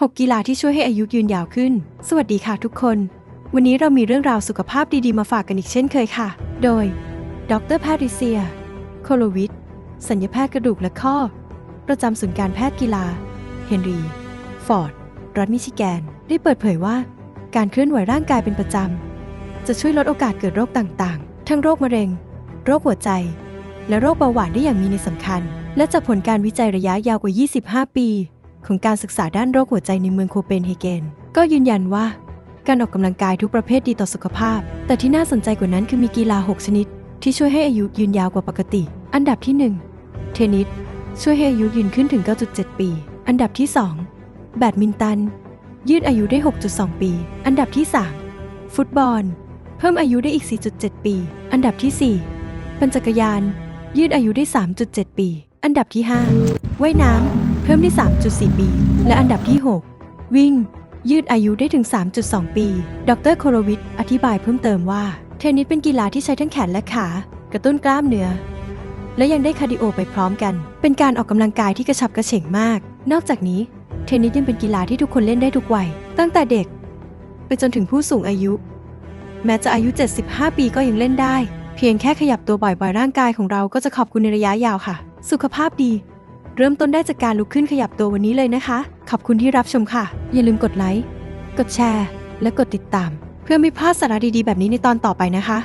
6 กีฬาที่ช่วยให้อายุยืนยาวขึ้น สวัสดีค่ะทุกคน วันนี้เรามีเรื่องราวสุขภาพดีๆ มาฝากกันอีกเช่นเคยค่ะ โดย ดรแพทริเซีย โคโลวิทสัญญแพทย์กระดูกและข้อ ประจำศูนย์การแพทย์กีฬา เฮนรี ฟอร์ด รัฐมิชิแกน ได้เปิดเผยว่า การเคลื่อนไหวร่างกายเป็นประจำ จะช่วยลดโอกาสเกิดโรคต่างๆ ทั้งโรคมะเร็ง โรคหัวใจ และโรคเบาหวานได้อย่างมีนัยสำคัญ และจากผลการวิจัยระยะยาวกว่า 25 ปี ของการศึกษาด้านโรคหัวใจในเมืองโคเปนเฮเกน ก็ยืนยันว่า การออกกำลังกายทุกประเภทดีต่อสุขภาพ แต่ที่น่าสนใจกว่านั้นคือมีกีฬา 6 ชนิด ที่ช่วยให้อายุยืนยาวกว่าปกติ อันดับที่ 1 เทนนิสช่วยให้อายุยืนขึ้นถึง 9.7 ปี อันดับที่ 2 แบดมินตัน ยืดอายุได้ 6.2 ปี อันดับที่ 3 ฟุตบอล เพิ่มอายุได้อีก 4.7 ปี อันดับที่ 4 ปั่นจักรยาน ยืดอายุได้ 3.7 ปี อันดับที่ 5 ว่ายน้ำ พิ่มได้ 3.4 ปี และอันดับที่ 6 วิ่ง ยืดอายุได้ถึง 3.2 ปี ดรโคโรวิทอธิบายเพิ่มเติมว่า เทนนิสเป็นกีฬาที่ใช้ทั้งแขนและขากระตุ้นกล้ามเนื้อและยังได้คาร์ดิโอไปพร้อมกัน เป็นการออกกำลังกายที่กระฉับกระเฉงมาก นอกจากนี้เทนนิสยังเป็นกีฬาที่ทุกคนเล่นได้ทุกวัย ตั้งแต่เด็ก ไปจนถึงผู้สูงอายุ แม้จะอายุ 75 ปีก็ยังเล่นได้ เพียงแค่ขยับตัวบ่อยๆร่างกายของเราก็จะขอบคุณในระยะยาวค่ะ สุขภาพดี เริ่มต้นได้จากการลุกขึ้นขยับตัววันนี้เลยนะคะ ขอบคุณที่รับชมค่ะ อย่าลืมกดไลค์ กดแชร์ และกดติดตาม เพื่อไม่พลาดสาระดีๆ แบบนี้ในตอนต่อไปนะคะ